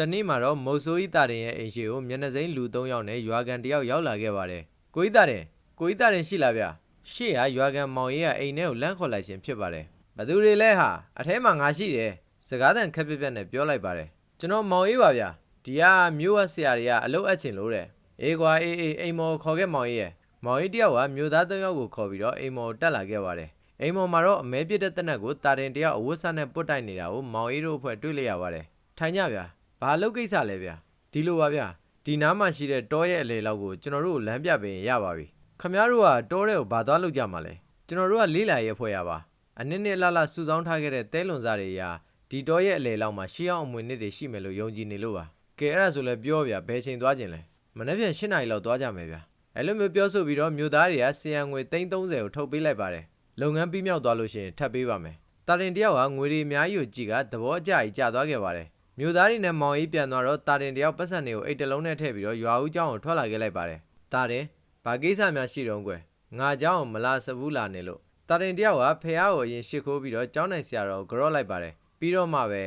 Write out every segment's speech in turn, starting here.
တနေ့မှာတော့မုတ်ဆိုးကြီးတာတင်ရဲ့အိမ်ရှိကိုမျက်နှာစိမ်းလူ၃ယောက်နဲ့ရွာကန်တစ်ယောက်ရောက်လာခဲ့ပါတယ်ကိုကြီးတာတင်ကိုကြီးတာတင်ရှိလားဗျရှေ့ဟာရွာကန်မောင်ကြီးကအိမ်ထဲကိုလန့်ခေါ်လိုက်ခြင်းဖြစ်ပါတယ်ဘသူတွေလဲဟာအထဲမှာငါရှိတယ်စကားတန်ခက်ပြက်ပြက်နဲ့ပြောလိုက်ပါတယ်ကျွန်တော်မောင်ကြီးပါဗျဒီကမြို့ဝဆရာတွေကအလုပ်အပ်ချင်လို့တဲ့အေးကွာအေးအေးအိမ်မော်ခေါ်ခဲ့မောင်ကြီးရဲ့မောင်ကြီးတယောက်ကမြို့သား၃ယောက်ကိုခေါ်ပြီးတော့အိမ်မော်တက်လာခဲ့ပါတယ်အိမ်မော်မှာတော့အမဲပြစ်တဲ့တက်နက်ကိုတာတင်တယောက်အဝတ်စားနဲ့ပုတ်တိုက်နေတာကိုမောင်ကြီးတို့အဖွဲ့တွေ့လိုက်ရပါတယ်ထိုင်ကြဗျာ ဘာလုပ်ကိစ္စလဲဗျာဒီလိုပါဗျာဒီနားမှာရှိတဲ့တောရဲ့အလေလောက်ကိုကျွန်တော်တို့ကိုလမ်းပြပေးရင်ရပါပြီခမ ्या တို့ကတောတဲ့ကိုဘာသွားလုပ်ကြမှာလဲကျွန်တော်တို့ကလေးလာရဲ့ဖွဲ့ရပါအနည်းနည်းလှလှစူဆောင်းထားခဲ့တဲ့တဲလွန်စားတွေရာဒီတောရဲ့အလေလောက်မှာရှေးအောင်အမွေနှစ်တွေရှိမယ်လို့ယုံကြည်နေလို့ပါကဲအဲ့ဒါဆိုလည်းပြောဗျာဘယ်ချိန်သွားခြင်းလဲမနေ့ပြန်၈နာရီလောက်သွားကြမယ်ဗျာအဲ့လိုမျိုးပြောဆိုပြီးတော့မြို့သားတွေကစီယံငွေ330ကိုထုတ်ပေးလိုက်ပါတယ်လုပ်ငန်းပြီးမြောက်သွားလို့ရှိရင်ထပ်ပေးပါမယ်တာတင်တယောက်ကငွေတွေအများကြီးကိုကြည်ကသဘောအကျကြီးကြာသွားခဲ့ပါတယ် မြို့သားတွေနဲ့မောင်ကြီးပြန်သွားတော့တာတင်တယောက်ပတ်စံတွေကိုအိတ်တလုံးနဲ့ထည့်ပြီးတော့ရွာဦးเจ้าကိုထွက်လာခဲ့လိုက်ပါတယ်။တာတင်ဘာကိစ္စများရှိတော့ကွယ်။ငါเจ้าကိုမလာစဘူးလာနေလို့တာတင်တယောက်ကဖះကိုအရင်ရှ िख ိုးပြီးတော့เจ้าနိုင်ဆရာတော်ကိုကြော့လိုက်ပါတယ်။ပြီးတော့မှပဲ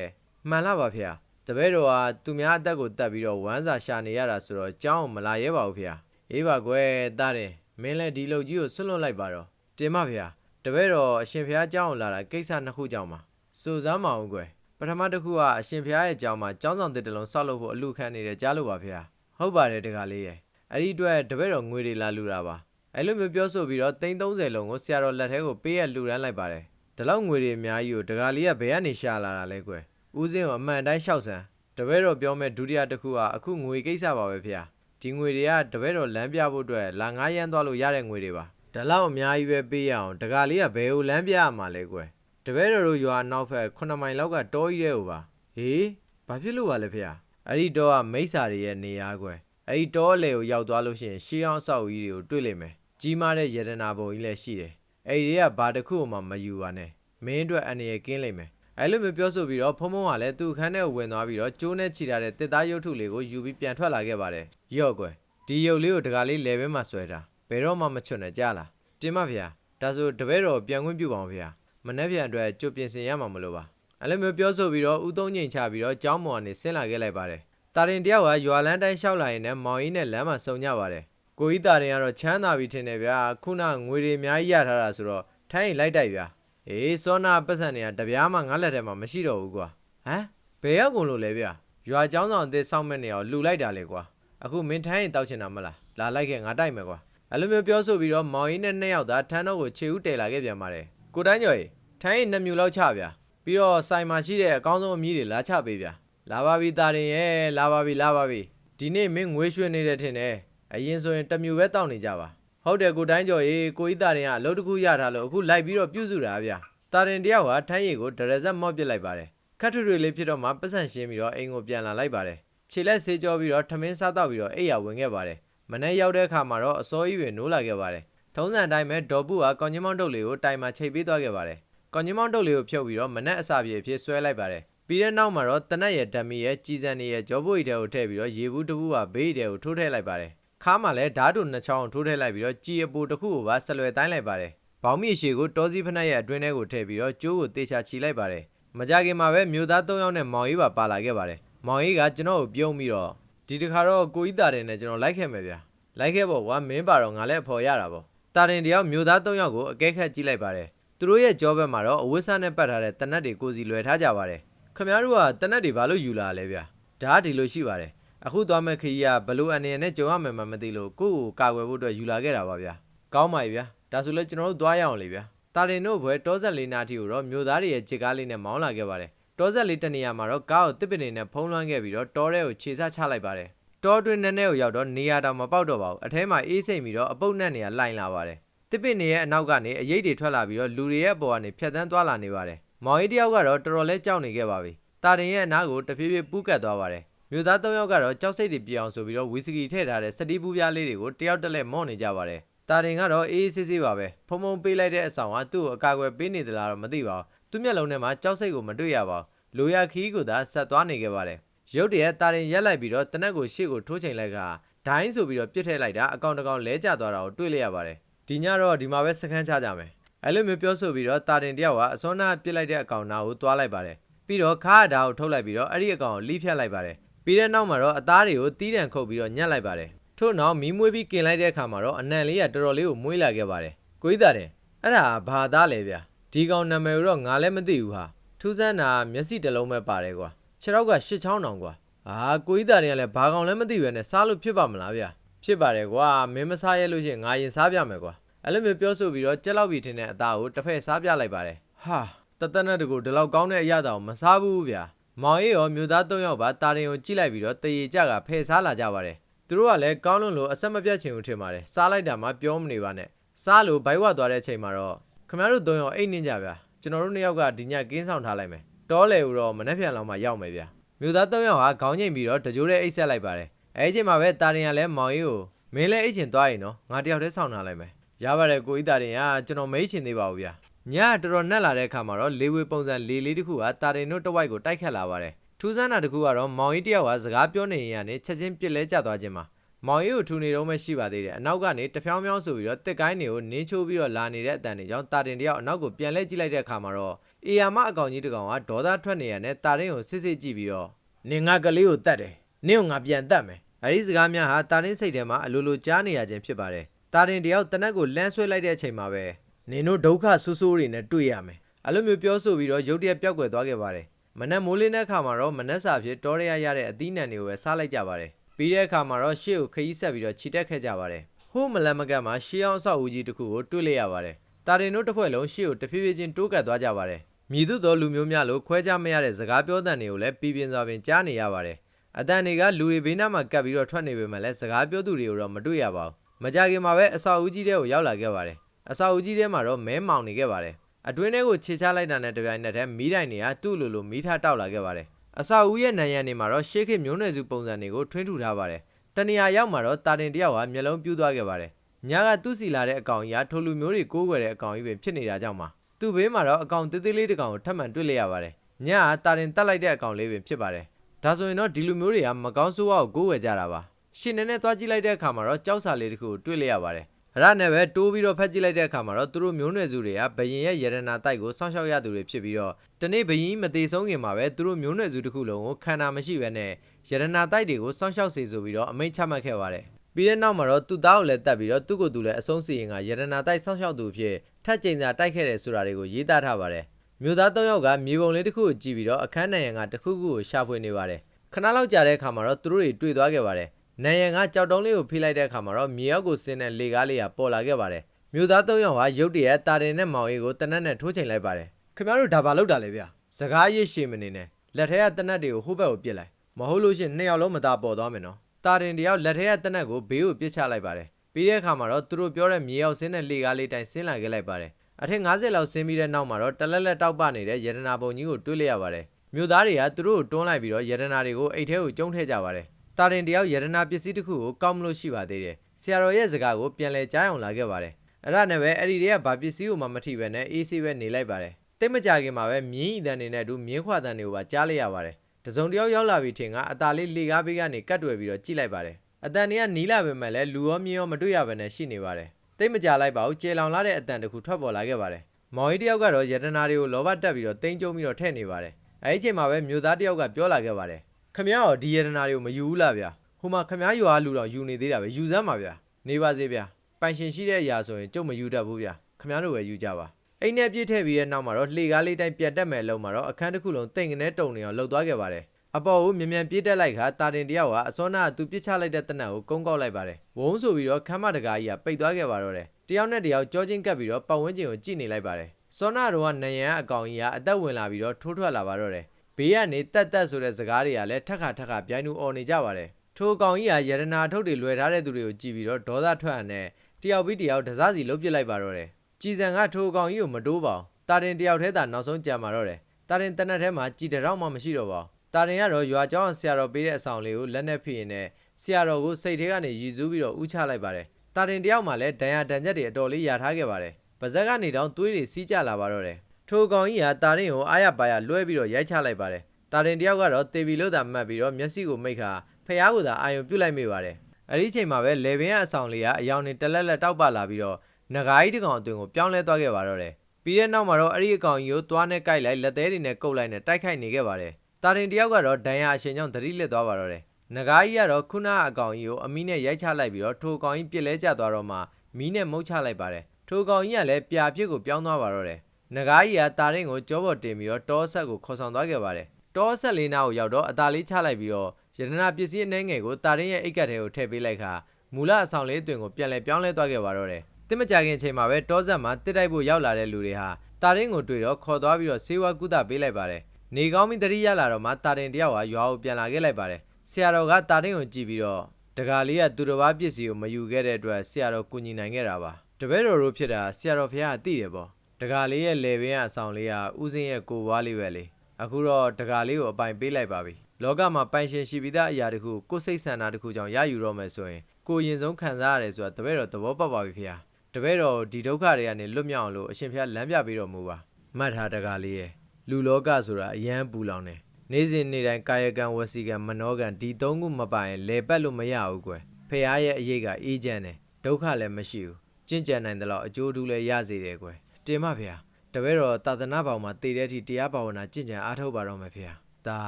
မှန်လားပါဖះ။တပည့်တော်ကသူများအသက်ကိုတတ်ပြီးတော့ဝမ်းစာရှာနေရတာဆိုတော့เจ้าကိုမလာရဲပါဘူးဖះ။အေးပါကွယ်တာတင်မင်းလည်းဒီလုတ်ကြီးကိုဆွလွတ်လိုက်ပါတော့။တင်မဖះတပည့်တော်အရှင်ဖះเจ้าကိုလာတာကိစ္စနှစ်ခုကြောင့်ပါ။စူစမ်းမအောင်ကွယ်။ ပ ထမတစ်ခုကအရှင်ဖျားရဲ့ကြောင်းမှာကျောင်းဆောင်တစ်တလုံးဆောက်လုပ်ဖို့အလူခံနေတယ်ကြားလို့ပါဗျာဟုတ်ပါတယ်တခါလေးရဲ့အဲ့ဒီအတွက်တပည့်တော်ငွေတွေလာလူတာပါအဲ့လိုမျိုးပြောဆိုပြီးတော့330လုံးကိုဆရာတော်လက်ထဲကိုပေးရလူရမ်းလိုက်ပါတယ်ဒီလောက်ငွေတွေအများကြီးကိုတခါလေးကဘယ်ကနေရှာလာတာလဲကွယ်ဦးစင်းကိုအမှန်တိုင်းရှောက်စမ်းတပည့်တော်ပြောမဲ့ဒုတိယတစ်ခုကအခုငွေကိစ္စပါပဲဗျာဒီငွေတွေကတပည့်တော်လမ်းပြဖို့အတွက်လာငားရမ်းသွားလို့ရတဲ့ငွေတွေပါဒါလောက်အများကြီးပဲပေးရအောင်တခါလေးကဘယ်ကိုလမ်းပြရမှာလဲကွယ် တပည့်တော်တို့ရွာနောက်ဖက်9မိုင်လောက်ကတောကြီးတဲ့ဟိုပါဟေးဘာဖြစ်လို့ပါလဲဖေ။အဲ့ဒီတောကမိစ္ဆာတွေရဲ့နေရာကွယ်အဲ့ဒီတောအလေကိုရောက်သွားလို့ရှိရင်ရှေးအောင်ဆောက်ကြီးတွေကိုတွေ့လိမ့်မယ်ကြီးမားတဲ့ယေဒနာဘုံကြီးလည်းရှိတယ်အဲ့ဒီတွေကဘာတစ်ခုမှမယူပါနဲ့မင်းအတွက်အန္တရာယ်ကင်းလိမ့်မယ်အဲ့လိုမျိုးပြောဆိုပြီးတော့ဖုံဖုံကလည်းသူ့ခန်းထဲကိုဝင်သွားပြီးတော့ကျိုးနဲ့ချီထားတဲ့တစ်သားရုပ်ထုလေးကိုယူပြီးပြန်ထွက်လာခဲ့ပါတယ်ရော့ကွယ်ဒီရုပ်လေးကိုတကားလေးလေဘဲမှာဆွဲတာဘယ်တော့မှမချွတ်နဲ့ကြားလားတင်မဖေ။ဒါဆိုတပည့်တော်ပြန်ခွင့်ပြုပါအောင်ဖေ။ မနှက်ပြန်အတွက်ကြိုပြင်ဆင်ရမှာမလို့ပါအဲ့လိုမျိုးပြောဆိုပြီးတော့ဦးသုံးငိန်ချပြီးတော့ကျောင်းမော်ကနေဆင်းလာခဲ့လိုက်ပါတယ်တာရင်တယောက်ကရွာလန်းတိုင်းလျှောက်လာရင်လည်းမောင်ကြီးနဲ့လမ်းမှာစုံကြပါတယ်ကိုကြီးတာရင်ကတော့ချမ်းသာပြီထင်တယ်ဗျာခုနငွေတွေအများကြီးရထားတာဆိုတော့ထိုင်းရင်လိုက်တိုက်ဗျာအေးစောနာပတ်စံတွေကတပြားမှငါလက်ထဲမှာမရှိတော့ဘူးကွာဟမ်ဘယ်ရောက်ကုန်လို့လဲဗျာရွာကျောင်းဆောင်အသေးစောင့်မဲ့နေအောင်လှူလိုက်တာလေကွာအခုမင်းထိုင်းရင်တောက်ချင်တာမလားလာလိုက်ခဲ့ငါတိုက်မယ်ကွာအဲ့လိုမျိုးပြောဆိုပြီးတော့မောင်ကြီးနဲ့နှစ်ယောက်သားထန်းတော့ကိုခြေဦးတည်လာခဲ့ပြန်ပါတယ် ကိုတန်းကျော်ကြီးထိုင်းရင်နှစ်မြူလောက်ချဗျာပြီးတော့ဆိုင်မှာရှိတဲ့အကောင်းဆုံးအမည်တွေလာချပေးဗျာလာပါပြီတာရင်ရဲ့လာပါပြီလာပါပြီဒီနေ့မင်းငွေရွှေနေတဲ့ထင်တယ်အရင်ဆိုရင်တစ်မြူပဲတောက်နေကြပါဟုတ်တယ်ကိုတိုင်းကျော်ရေကိုကြီးတာရင်ကအလုပ်တစ်ခုရထားလို့အခုလိုက်ပြီးတော့ပြုစုတာဗျာတာရင်တယောက်ကထိုင်းရီကိုဒရဇက်မော့ပစ်လိုက်ပါတယ်ခတ်ထွေထွေလေးဖြစ်တော့မှပတ်စံရှင်းပြီးတော့အိမ်ကိုပြန်လာလိုက်ပါတယ်ခြေလက်ဆေးကြောပြီးတော့ထမင်းစားတော့ပြီးတော့အိပ်ရဝင်ခဲ့ပါတယ်မနေ့ရောက်တဲ့အခါမှာတော့အစိုးရတွေနိုးလာခဲ့ပါတယ် ထုံးစံအတိုင်းပဲဒေါ်ပုကကောင်းချင်းမောင်းတုပ်လေးကိုတိုင်မှာချိန်ပေးသွားခဲ့ပါတယ်ကောင်းကြီးမောင်းတုပ်လေးကိုဖြုတ်ပြီးတော့မနက်အစာပြေအဖြစ်ဆွဲလိုက်ပါတယ်ပြီးတဲ့နောက်မှာတော့တနက်ရဲ့ဓမီရဲ့ကြီးစံနေရဲ့ကြောပွေတဲကိုထည့်ပြီးတော့ရေဘူးတစ်ခုကဘေးတဲကိုထိုးထည့်လိုက်ပါတယ်ခါမှလည်းဓာတ်တူနှစ်ချောင်းထိုးထည့်လိုက်ပြီးတော့ကြီးအပူတစ်ခုကိုပါဆက်လွယ်တိုင်းလိုက်ပါတယ်ဘောင်မီရှည်ကိုတောစည်းဖက်နှက်ရဲ့အတွင်းထဲကိုထည့်ပြီးတော့ကျိုးကိုတေချာချီလိုက်ပါတယ်မကြခင်မှာပဲမြို့သား၃ယောက်နဲ့မောင်ကြီးပါပါလာခဲ့ပါတယ်မောင်ကြီးကကျွန်တော်ကိုပြုံးပြီးတော့ဒီတခါတော့ကိုကြီးတာတယ်နဲ့ကျွန်တော်လိုက်ခဲ့မယ်ဗျာလိုက်ခဲ့ပေါ့ကွာမင်းပါတော့ငါလည်းအဖော်ရတာပေါ့ တာတင်တယောက်မြို့သား၃ယောက်ကိုအကဲခတ်ကြည့်လိုက်ပါတယ်သူတို့ရဲ့ကြောဘက်မှာတော့အဝတ်စားနဲ့ပတ်ထားတဲ့တနတ်တွေကိုစီလွယ်ထားကြပါတယ်ခမ ्या တို့ကတနတ်တွေဘာလို့ယူလာလဲဗျာဒါကဒီလိုရှိပါတယ်အခုသွားမဲ့ခရီးကဘလို့အနေနဲ့ကြုံရမယ်မှမသိလို့ကိုယ့်ကိုကာကွယ်ဖို့အတွက်ယူလာခဲ့တာပါဗျာကောင်းပါပြီဗျာဒါဆိုလဲကျွန်တော်တို့သွားရအောင်လေဗျာတာရင်တို့ဘွယ်တောဆက်လေးနာတီကိုတော့မျိုးသားတွေရဲ့ခြေကားလေးနဲ့မောင်းလာခဲ့ပါတယ်တောဆက်လေးတနေရာမှာတော့ကားကိုတစ်ပင်နေနဲ့ဖုံးလွှမ်းခဲ့ပြီးတော့တောထဲကိုခြေဆချလိုက်ပါတယ် တောတွင်နည်းနည်းကိုရောက်တော့နေရာတောင်မပေါက်တော့ပါဘူးအထဲမှာအေးစိမ့်ပြီးတော့အပုတ်နဲ့နေရာလှိုင်လာပါတယ်တစ်ပစ်နေရဲ့အနောက်ကနေအရေးတွေထွက်လာပြီးတော့လူတွေရဲ့အပေါ်ကနေဖြတ်တန်းသွားလာနေပါတယ်။မောင်ကြီးတယောက်ကတော့တော်တော်လေးကြောက်နေခဲ့ပါပြီ။တာတင်ရဲ့အနားကိုတဖြည်းဖြည်းပူးကတ်သွားပါတယ်။မြို့သား၃ယောက်ကတော့ကြောက်စိတ်တွေပြေအောင်ဆိုပြီးတော့ဝီစကီထည့်ထားတဲ့စတီးပူးပြားလေးတွေကိုတယောက်တက်လက်မော့နေကြပါတယ်။တာတင်ကတော့အေးအေးဆေးဆေးပါပဲ။ဖုံဖုံပေးလိုက်တဲ့အဆောင်ကသူ့ကိုအကာအကွယ်ပေးနေသလားတော့မသိပါဘူး။သူ့မျက်လုံးထဲမှာကြောက်စိတ်ကိုမတွေ့ရပါဘူး။လိုရခီးကိုသာဆက်သွားနေခဲ့ပါတယ်။ ရုတ်တရက်တာတင်ရက်လိုက်ပြီးတော့တနက်ကိုရှေ့ကိုထိုးချိန်လိုက်ကဒိုင်းဆိုပြီးတော့ပြစ်ထည့်လိုက်တာအကောင်တကောင်လဲကျသွားတာကိုတွေ့လိုက်ရပါတယ်။ဒီညတော့ဒီမှာပဲစခန်းချကြမယ်အဲ့လိုမျိုးပြောဆိုပြီးတော့တာတင်တယောက်ကအစောနာပြစ်လိုက်တဲ့အကောင်နာကိုတွားလိုက်ပါတယ်ပြီးတော့ခါအဒါကိုထုတ်လိုက်ပြီးတော့အဲ့ဒီအကောင်ကိုလိဖြတ်လိုက်ပါတယ်ပြီးတဲ့နောက်မှာတော့အသားတွေကိုတီးတံခုတ်ပြီးတော့ညှက်လိုက်ပါတယ်ထို့နောက်မီးမွေးပြီးกินလိုက်တဲ့အခါမှာတော့အနံလေးကတော်တော်လေးကိုမွေးလာခဲ့ပါတယ်ကိုကြီးသားတယ်အဲ့ဒါဘာသားလဲဗျာဒီကောင်နာမည်ကိုတော့ငါလည်းမသိဘူးဟာထူးဆန်းတာမျက်စိတစ်လုံးပဲပါတယ်ကွာ ခြေထောက်ကရှစ်ချောင်းတောင်ကွာအာကိုကြီးသားတွေကလည်းဘာကောင်လည်းမသိပဲနဲ့စားလို့ဖြစ်ပါမလားဗျာဖြစ်ပါတယ်ကွာမင်းမစားရလို့ရှိရင်ငါရင်စားပြမယ်ကွာအဲ့လိုမျိုးပြောဆိုပြီးတော့ကြက်လောက်ပြီးထင်တဲ့အသားကိုတစ်ဖက်စားပြလိုက်ပါတယ်ဟာတသက်နဲ့တကူဒီလောက်ကောင်းတဲ့အရာတောင်မစားဘူးဗျာမောင်ရေးရောမြို့သား၃ယောက်ပါတာရင်ကိုကြည့်လိုက်ပြီးတော့တရေကြကဖယ်စားလာကြပါတယ်သူတို့ကလည်းကောင်းလွန်လို့အဆက်မပြတ်ချင်ဦးထင်ပါတယ်စားလိုက်တာမှပြောမနေပါနဲ့စားလို့ဘိုက်ဝသွားတဲ့အချိန်မှာတော့ခမရတို့၃ယောက်အိတ်နှင်းကြဗျာကျွန်တော်တို့၂ယောက်ကဒီညကင်းဆောင်ထားလိုက်မယ် တောလေဦးတော့မနှက်ပြန်လောက်မှရောက်မယ်ဗျာမြို့သား၃ယောက်ဟာခေါင်းငိမ့်ပြီးတော့တကြိုးတဲ့အိတ်ဆက်လိုက်ပါတယ်အဲဒီအချိန်မှာပဲတာရင်ကလည်းမောင်ရေးကိုမင်းလည်းအိတ်ချင်သွားရင်နော်ငါတယောက်တည်းဆောင်ထားလိုက်မယ်ရပါတယ်ကိုကြီးတာရင်ကကျွန်တော်မအိတ်ချင်သေးပါဘူးဗျာညကတော်တော်နှက်လာတဲ့အခါမှာတော့လေးဝေးပုံစံလေးလေးတစ်ခုကတာတင်တို့တစ်ဝိုက်ကိုတိုက်ခတ်လာပါတယ်ထူးဆန်းတာတစ်ခုကတော့မောင်ကြီးတယောက်ကစကားပြောနေရင်ကနေချက်ချင်းပြစ်လဲကျသွားခြင်းမှာမောင်ကြီးကိုထူနေတော့မှရှိပါသေးတယ်အနောက်ကနေတဖြောင်းဖြောင်းဆိုပြီးတော့တစ်ကိုင်းတွေကိုနင်းချိုးပြီးတော့လာနေတဲ့အတန်တွေကြောင့်တာတင်တယောက်အနောက်ကိုပြန်လဲကြည့်လိုက်တဲ့အခါမှာတော့ အေယာမအကောင်ကြီးတစ်ကောင်ကဒေါသထွက်နေရတဲ့တာတင်ကိုစစ်စစ်ကြည့်ပြီးတော့နင်ငါကလေးကိုတတ်တယ်နင့်ကိုငါပြန်တတ်မယ်အဲဒီစကားများဟာတာတင်စိတ်ထဲမှာအလိုလိုကြားနေရခြင်းဖြစ်ပါတယ်တာတင်တယောက်တနက်ကိုလမ်းဆွဲလိုက်တဲ့အချိန်မှာပဲနင်တို့ဒုက္ခဆူဆူတွေနဲ့တွေ့ရမယ်အဲ့လိုမျိုးပြောဆိုပြီးတော့ရုတ်တရက်ပျောက်ကွယ်သွားခဲ့ပါတယ်မနက်မိုးလင်းတဲ့အခါမှာတော့မနက်စာဖြစ်တောရရရတဲ့အသီးနှံတွေကိုပဲစားလိုက်ကြပါတယ်ပြီးတဲ့အခါမှာတော့ရှေ့ကိုခရီးဆက်ပြီးတော့ခြိတက်ခဲ့ကြပါတယ်ဟိုးမလန်မကတ်မှာရှေးအောင်အဆောက်အဦကြီးတစ်ခုကိုတွေ့လိုက်ရပါတယ်တာတင်တို့တစ်ဖွဲ့လုံးရှေ့ကိုတဖြည်းဖြည်းချင်းတိုးကပ်သွားကြပါတယ် မြည်သူသောလူမျိုးများလို့ခွဲခြားမရတဲ့စကားပြောတန်တွေကိုလည်းပြည်ပြင်းစွာပင်ကြားနေရပါတယ်အတန်တွေကလူတွေဘေးနားမှာကပ်ပြီးတော့ထွက်နေပေမဲ့လည်းစကားပြောသူတွေကိုတော့မတွေ့ရပါဘူးမကြခင်မှာပဲအဆောက်အဦကြီးတဲ့ကိုရောက်လာခဲ့ပါတယ်အစာအုပ်ကြီးထဲမှာတော့မဲမောင်နေခဲ့ပါတယ်။အတွင်းထဲကိုခြေချလိုက်တာနဲ့တပြိုင်နက်တည်းမီးတိုင်တွေကသူ့လိုလိုမီးထတောက်လာခဲ့ပါတယ်။အစာအုပ်ရဲ့နံရံတွေမှာတော့ရှေးခေတ်မျိုးနွယ်စုပုံစံတွေကိုထွင်းထူထားပါတယ်။တနေရာရောက်မှာတော့တာတင်တယောက်ဟာမျက်လုံးပြူးသွားခဲ့ပါတယ်။ညကသူ့စီလာတဲ့အကောင်ကြီးကထိုလူမျိုးတွေကိုးကွယ်တဲ့အကောင်ကြီးပဲဖြစ်နေတာကြောင့်ပါ။ သူ့ဘေးမှာတော့အကောင်သေးသေးလေးတစ်ကောင်ကိုထပ်မံတွေ့လိုက်ရပါတယ်။ညကတာတင်တက်လိုက်တဲ့အကောင်လေးပဲဖြစ်ပါတယ်။ဒါဆိုရင်တော့ဒီလူမျိုးတွေကမကောင်းဆိုးဝါးကိုကိုးကွယ်ကြတာပါ။ရှင်နေနဲ့သွားကြည့်လိုက်တဲ့အခါမှာတော့ကြောက်စာလေးတစ်ခုကိုတွေ့လိုက်ရပါတယ်။အဲ့ဒါနဲ့ပဲတိုးပြီးတော့ဖက်ကြည့်လိုက်တဲ့အခါမှာတော့သူတို့မျိုးနွယ်စုတွေကဘယင်ရဲ့ယရနာတိုက်ကိုစောင့်ရှောက်ရသူတွေဖြစ်ပြီးတော့တနေ့ဘယင်မသေးဆုံးခင်မှာပဲသူတို့မျိုးနွယ်စုတစ်ခုလုံးကိုခန္ဓာမရှိဘဲနဲ့ယရနာတိုက်တွေကိုစောင့်ရှောက်စေဆိုပြီးတော့အမိန့်ချမှတ်ခဲ့ပါတယ်ပြီးတဲ့နောက်မှာတော့သူ့သားကိုလည်းတတ်ပြီးတော့သူ့ကိုယ်သူလည်းအဆုံးစီရင်ကယရနာတိုက်စောင့်ရှောက်သူအဖြစ် ထပ်ကြိမ်စာတိုက်ခဲ့တယ်ဆိုတာတွေကိုရေးသားထားပါတယ်မျိုးသား၃ယောက်ကမြေပုံလေးတစ်ခုကိုကြည့်ပြီးတော့အခန်းနိုင်ရန်ကတစ်ခုခုကိုရှာဖွေနေပါတယ်ခဏလောက်ကြာတဲ့အခါမှာတော့သူတို့တွေတွေ့သွားခဲ့ပါတယ်နန်ရန်ကကြောက်တုံးလေးကိုဖိလိုက်တဲ့အခါမှာတော့မြေရောက်ကိုဆင်းတဲ့လေကားလေးကပေါ်လာခဲ့ပါတယ်။မြို့သား၃ယောက်ဟာရုတ်တရက်တာတင်နဲ့မောင်ရီကိုတနက်နဲ့ထိုးချိန်လိုက်ပါတယ်။ခင်ဗျားတို့ဒါဘာလုပ်တာလဲဗျ။စကားရစ်ရှည်မနေနဲ့လက်ထဲကတနက်တွေကိုဟိုဘက်ကိုပစ်လိုက်။မဟုတ်လို့ရှရင်နှစ်ယောက်လုံးမသားပေါ်သွားမယ်နော်။တာတင်တယောက်လက်ထဲကတနက်ကိုဘေးကိုပစ်ချလိုက်ပါတယ်။ ပြီးတဲ့အခါမှာတော့သူတို့ပြောတဲ့မြေရောက်ဆင်းတဲ့လေကားလေးတိုင်ဆင်းလာခဲ့လိုက်ပါတယ်။အထက်50လောက်ဆင်းပြီးတဲ့နောက်မှာတော့တလက်လက်တောက်ပနေတဲ့ရတနာပုံကြီးကိုတွေးလိုက်ရပါတယ်။မြို့သားတွေကသူတို့ကိုတွန်းလိုက်ပြီးတော့ရတနာတွေကိုအိတ်ထဲကိုကျုံထည့်ကြပါတယ်။တာတင်တယောက်ယရနာပစ္စည်းတစ်ခုကိုကောက်မလို့ရှိပါသေးတယ်။ဆရာတော်ရဲ့စကားကိုပြန်လဲကြားအောင်လာခဲ့ပါတယ်။အဲ့ဒါနဲ့ပဲအဲ့ဒီတည်းကဘာပစ္စည်းကိုမှမထိပဲနဲ့အေးဆေးပဲနေလိုက်ပါတယ်။တိတ်မကြခင်မှာပဲမြင်းဤတန်နေနဲ့အတူမြင်းခွာတန်တွေကိုပါကြားလိုက်ရပါတယ်။တစုံတစ်ယောက်ရောက်လာပြီးထင်ကအตาလေးလေကားဘေးကနေကတ်တွယ်ပြီးတော့ကြည့်လိုက်ပါတယ်။ အတန်တွေကနီးလာပဲမဲ့လည်းလူရောမြင်းရောမတွေ့ရဘဲနဲ့ရှိနေပါတယ်။တိတ်မကြလိုက်ပါဘူးကျေလောင်လာတဲ့အတန်တစ်ခုထွက်ပေါ်လာခဲ့ပါတယ်။မောင်ကြီးတယောက်ကတော့ယတနာတွေကိုလောဘတက်ပြီးတော့တိမ့်ကျုံပြီးတော့ထဲ့နေပါတယ်။အဲဒီအချိန်မှာပဲမြို့သားတယောက်ကပြောလာခဲ့ပါတယ်။ခမရရောဒီယရနာတွေကိုမယူဘူးလားဗျာဟိုမှာခမရရွာလူတော်ယူနေသေးတာပဲယူစမ်းပါဗျာနေပါစေဗျာပိုင်ရှင်ရှိတဲ့အရာဆိုရင်ကျုပ်မယူတတ်ဘူးဗျာခမရတို့ပဲယူကြပါအိမ်နဲ့ပြည့်ထည့်ပြီးတဲ့နောက်မှာတော့လှေကားလေးတိုင်းပြတ်တက်မယ်လုံးမှာတော့အခန်းတစ်ခုလုံးတိမ်ကနေတုံနေအောင်လှုပ်သွားခဲ့ပါတယ် အပေါ်ကိုမြန်မြန်ပြေးတက်လိုက်ခါတာတင်တယောက်ကအစောနာကသူပြစ်ချလိုက်တဲ့တနက်ကိုကုန်းကောက်လိုက်ပါတယ်ဝုန်းဆိုပြီးတော့ခမ်းမတကားကြီးကပိတ်သွားခဲ့ပါတော့တယ်တယောက်နဲ့တယောက်ကြောချင်းကပ်ပြီးတော့ပတ်ဝန်းကျင်ကိုကြည့်နေလိုက်ပါတယ်စောနာတော်ကနယံအကောင်ကြီးကအသက်ဝင်လာပြီးတော့ထိုးထွက်လာပါတော့တယ်ဘေးကနေတက်တက်ဆိုတဲ့စကားတွေကလည်းထက်ခါထက်ခါပြိုင်သူអော်နေကြပါတယ်ထိုအကောင်ကြီးကယရနာထုတ်တွေလွယ်ထားတဲ့သူတွေကိုကြည့်ပြီးတော့ဒေါသထွက်ရတဲ့တယောက်ပြီးတယောက်တစားစီလုတ်ပစ်လိုက်ပါတော့တယ်ကြည်စံကထိုအကောင်ကြီးကိုမတိုးပါဘူးတာတင်တယောက်ထဲသာနောက်ဆုံးကြံပါတော့တယ်တာတင်တနက်ထဲမှာကြည်တရောက်မှမရှိတော့ပါဘူး တာတင်ကတော့ရွာကျောင်းဆရာတော်ပေးတဲ့အဆောင်လေးကိုလက်နဲ့ဖိရင်နဲ့ဆရာတော်ကိုစိတ်ထဲကနေရည်စူးပြီးတော့ဥချလိုက်ပါတယ်တာတင်တယောက်မှလည်းဒဏ်ရာဒဏ်ချက်တွေအတော်လေးရထားခဲ့ပါတယ်ပါဇက်ကနေတောင်သွေးတွေစီးကြလာပါတော့တယ်ထိုကောင်ကြီးကတာရင်ကိုအားရပါရလွှဲပြီးတော့ရိုက်ချလိုက်ပါတယ်။တာရင်တယောက်ကတော့တေဘီလို့သာမှတ်ပြီးတော့မျက်စိကိုမိတ်ခါဖះကိုသာအာယုံပြုတ်လိုက်မိပါတယ်။အဲဒီချိန်မှာပဲလေဘင်းကအဆောင်လေးကအယောင်နဲ့တလက်လက်တောက်ပလာပြီးတော့ငကားကြီးတစ်ကောင်အတွင်ကိုပြောင်းလဲသွားခဲ့ပါတော့တယ်။ပြီးတဲ့နောက်မှာတော့အဲ့ဒီအကောင်ကြီးကိုသွားနဲ့ကြိုက်လိုက်လက်သေးတွေနဲ့ကုတ်လိုက်နဲ့တိုက်ခိုက်နေခဲ့ပါတယ်။ တာရင်တယောက်ကတော့ဒဏ်ရာအရှင်ကြောင့်သတိလစ်သွားပါတော့တယ်နဂါးကြီးကတော့ခုနကအကောင်ကြီးကိုအမီးနဲ့ရိုက်ချလိုက်ပြီးတော့ထိုကောင်ကြီးပြစ်လဲကျသွားတော့မှမီးနဲ့မုတ်ချလိုက်ပါတယ်ထိုကောင်ကြီးကလည်းပြာဖြစ်ကိုပြောင်းသွားပါတော့တယ်နဂါးကြီးကတာရင်ကိုကြောပေါ်တင်ပြီးတော့တောဆက်ကိုခေါ်ဆောင်သွားခဲ့ပါတယ်တောဆက်လေးနားကိုရောက်တော့အသာလေးချလိုက်ပြီးတော့ရတနာပစ္စည်းအနှဲငယ်ကိုတာရင်ရဲ့အိတ်ကတ်ထဲကိုထည့်ပေးလိုက်ခါမူလအဆောင်လေးအတွင်ကိုပြန်လဲပြောင်းလဲသွားခဲ့ပါတော့တယ်တစ်မကြခင်ချိန်မှာပဲတောဆက်မှာတစ်တိုက်ဖို့ရောက်လာတဲ့လူတွေဟာတာရင်ကိုတွေ့တော့ခေါ်သွားပြီးတော့ဆေးဝါးကုသပေးလိုက်ပါတယ် နေကောင်းပြီးတတိရလာတော့မှတာတင်တယောက်ဟာရွာကိုပြန်လာခဲ့လိုက်ပါတယ်ဆရာတော်ကတာတင်ကိုကြည့်ပြီးတော့တကားလေးကသူတစ်ပါးပစ္စည်းကိုမယူခဲ့တဲ့အတွက်ဆရာတော်ကူညီနိုင်ခဲ့တာပါတပည့်တော်တို့ဖြစ်တာဆရာတော်ဖះကသိတယ်ပေါ့တကားလေးရဲ့လေပင်ကအဆောင်လေးကဥစဉ်ရဲ့ကိုဝါးလေးပဲလေအခုတော့တကားလေးကိုအပိုင်ပေးလိုက်ပါပြီလောကမှာပိုင်ရှင်ရှိပြီးသားအရာတခုကိုယ်စိတ်ဆန္ဒတခုကြောင့်ရယူတော့မယ်ဆိုရင်ကိုယ်ရင်ဆုံးခံစားရတယ်ဆိုတာတပည့်တော်သဘောပေါက်ပါပြီဖះတပည့်တော်ဒီဒုက္ခတွေကနေလွတ်မြောက်အောင်လို့အရှင်ဖះလမ်းပြပေးတော်မူပါမှတ်ထားတကားလေးရဲ့ လူလောကဆိုတာအယမ်းပူလောင်တယ်နေ့စဉ်နေ့တိုင်းကာယကံဝစီကံမနောကံဒီသုံးခုမပိုင်ရင်လေပတ်လို့မရဘူးကွယ်ဖះရဲ့အရေးကအေးချမ်းတယ်ဒုက္ခလည်းမရှိဘူးကြင့်ကြံနိုင်တယ်လို့အကျိုးတူလည်းရစေတယ်ကွယ်တင်မဖះတပည့်တော်သာသနာ့ဘောင်မှာတည်တဲ့အထိတရားဘာဝနာကြင့်ကြံအားထုတ်ပါတော့မယ်ဖះတာ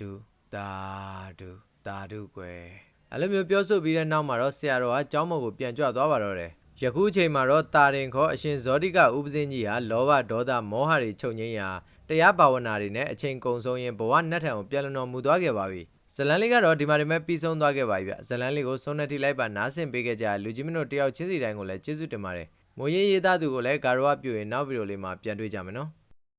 ဒုတာဒုတာဒုကွယ်အဲ့လိုမျိုးပြောဆိုပြီးတဲ့နောက်မှာတော့ဆရာတော်ကကျောင်းမကိုပြန်ကြွသွားပါတော့တယ်ယခုချိန်မှာတော့တာရင်ခေါ်အရှင်ဇောတိကဥပဇင်းကြီးဟာလောဘဒေါသမောဟတွေချုပ်ငြိမ်းရာ တရားဘာဝနာတွေနဲ့အချိန်ကုန်ဆုံးရင်ဘဝနတ်ထံကိုပြန်လည်တော်မူသွားခဲ့ပါပြီဇလန်လေးကတော့ဒီမှာဒီမဲ့ပြီးဆုံးသွားခဲ့ပါပြီဗျဇလန်လေးကိုဆုံးနေထိလိုက်ပါနားဆင်ပေးခဲ့ကြတဲ့လူကြီးမင်းတို့တယောက်ချင်းစီတိုင်းကိုလည်းကျေးဇူးတင်ပါတယ်မိုးရေးရေးသားသူကိုလည်းဂါရဝပြုရင်နောက်ဗီဒီယိုလေးမှာပြန်တွေ့ကြမယ်နော်